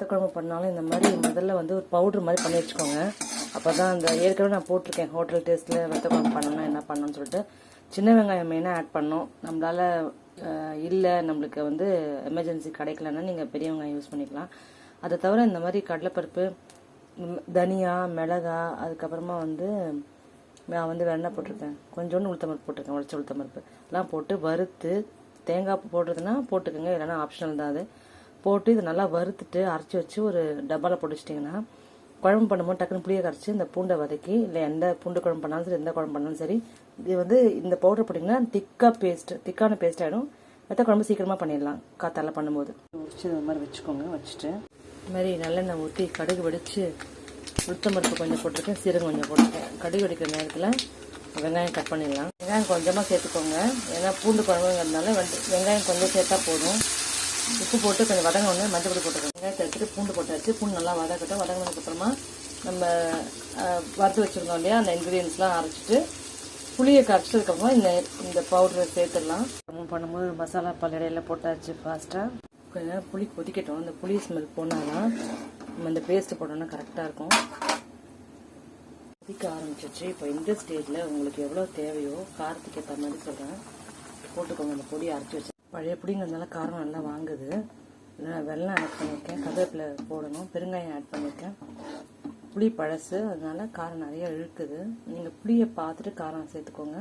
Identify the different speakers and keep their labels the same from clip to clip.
Speaker 1: வத்தக்குழம்பு பண்ணாலும் இந்த மாதிரி முதல்ல வந்து ஒரு பவுடர் மாதிரி பண்ணி வச்சுக்கோங்க. அப்போ தான் அந்த ஏற்கனவே நான் போட்டிருக்கேன் ஹோட்டல் டேஸ்ட்டில் வத்தக்குழம்பு பண்ணணும் என்ன பண்ணணும்னு சொல்லிட்டு. சின்ன வெங்காயம் மெயினாக ஆட் பண்ணோம். நம்மளால இல்லை நம்மளுக்கு வந்து எமர்ஜென்சி கிடைக்கலன்னா நீங்கள் பெரிய வெங்காயம் யூஸ் பண்ணிக்கலாம். அதை தவிர இந்த மாதிரி கடலைப்பருப்பு தனியா மிளகா அதுக்கப்புறமா வந்து நான் வந்து வெண்ணெய் போட்டிருக்கேன். கொஞ்சோண்டு உளுத்தமருப்பு போட்டிருக்கேன் உடச்ச உளுத்தமருப்பு எல்லாம் போட்டு வறுத்து தேங்காய் போடுறதுன்னா போட்டுக்கோங்க இல்லைன்னா ஆப்ஷனல் தான் அது. போட்டு இது நல்லா வறுத்துட்டு அரைச்சி வச்சு ஒரு டப்பாவில் போட்டு வச்சிட்டிங்கன்னா குழம்பு பண்ணும்போது டக்குன்னு புளியை கரைச்சி இந்த பூண்டை வதக்கி இல்லை எந்த பூண்டு குழம்பு பண்ணாலும் சரி எந்த குழம்பு பண்ணாலும் சரி இது வந்து இந்த பவுடர் போட்டிங்கன்னா திக்காக பேஸ்ட் திக்கான பேஸ்ட் ஆகிடும் மற்ற குழம்பு சீக்கிரமாக பண்ணிடலாம் காத்தால பண்ணும்போது. உரிச்சு இது மாதிரி வச்சுக்கோங்க வச்சுட்டு. இது மாதிரி நல்லெண்ணெய் ஊற்றி கடுகு வெடிச்சு உளுத்தம்பருப்பு கொஞ்சம் போட்டிருக்கேன் சீரகம் கொஞ்சம் போட்டிருக்கேன். கடுகு வெடிக்கிற நேரத்தில் வெங்காயம் கட் பண்ணிடலாம். வெங்காயம் கொஞ்சமாக சேர்த்துக்கோங்க. ஏன்னா பூண்டு குழம்புங்கிறதுனால வந்து வெங்காயம் கொஞ்சம் சேர்த்தா போதும். உப்பு போட்டு கொஞ்சம் வதங்க உடனே மஞ்சள் பொடி போட்டுக்கோங்க வெங்காயத்தை எடுத்துட்டு பூண்டு போட்டாச்சு. பூண்டு நல்லா வதக்கட்டும். வதங்கினதுக்கப்புறமா நம்ம வறுத்து வச்சுருந்தோம் இல்லையா? அந்த இன்க்ரீடியன்ஸ்லாம் அரைச்சிட்டு புளியை கரைச்சதுக்கப்புறமா இந்த இந்த பவுடரை சேர்த்துடலாம். நம்ம பண்ணும்போது மசாலா பால் போட்டாச்சு ஃபாஸ்ட்டாக கொஞ்சம் நேரம் புளி கொதிக்கட்டும். அந்த புளி ஸ்மெல் போனாதான் நம்ம இந்த பேஸ்ட்டு போட்டோம்னா கரெக்டாக இருக்கும். கொதிக்க ஆரம்பிச்சிச்சு இப்போ இந்த ஸ்டேஜில் உங்களுக்கு எவ்வளோ தேவையோ காரத்துக்கு ஏற்ற மாதிரி சொல்கிறேன் போட்டுக்கோங்க. அந்த பொடியை அரைச்சி வச்சு பழைய புடிங்கிறதுனால காரம் நல்லா வாங்குது. இதில் நான் ஆட் பண்ணியிருக்கேன் கருவேப்பிலை போடணும். பெருங்காயம் ஆட் பண்ணியிருக்கேன் புளி பழசு அதனால காரம் நிறைய இழுக்குது. நீங்கள் புளியை பார்த்துட்டு காரம் சேர்த்துக்கோங்க.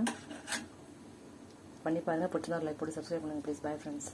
Speaker 1: பண்ணி பாருங்கள் பிடிச்சிருந்தா லைக் போட்டு சப்ஸ்கிரைப் பண்ணுங்கள் ப்ளீஸ் பை ஃப்ரெண்ட்ஸ்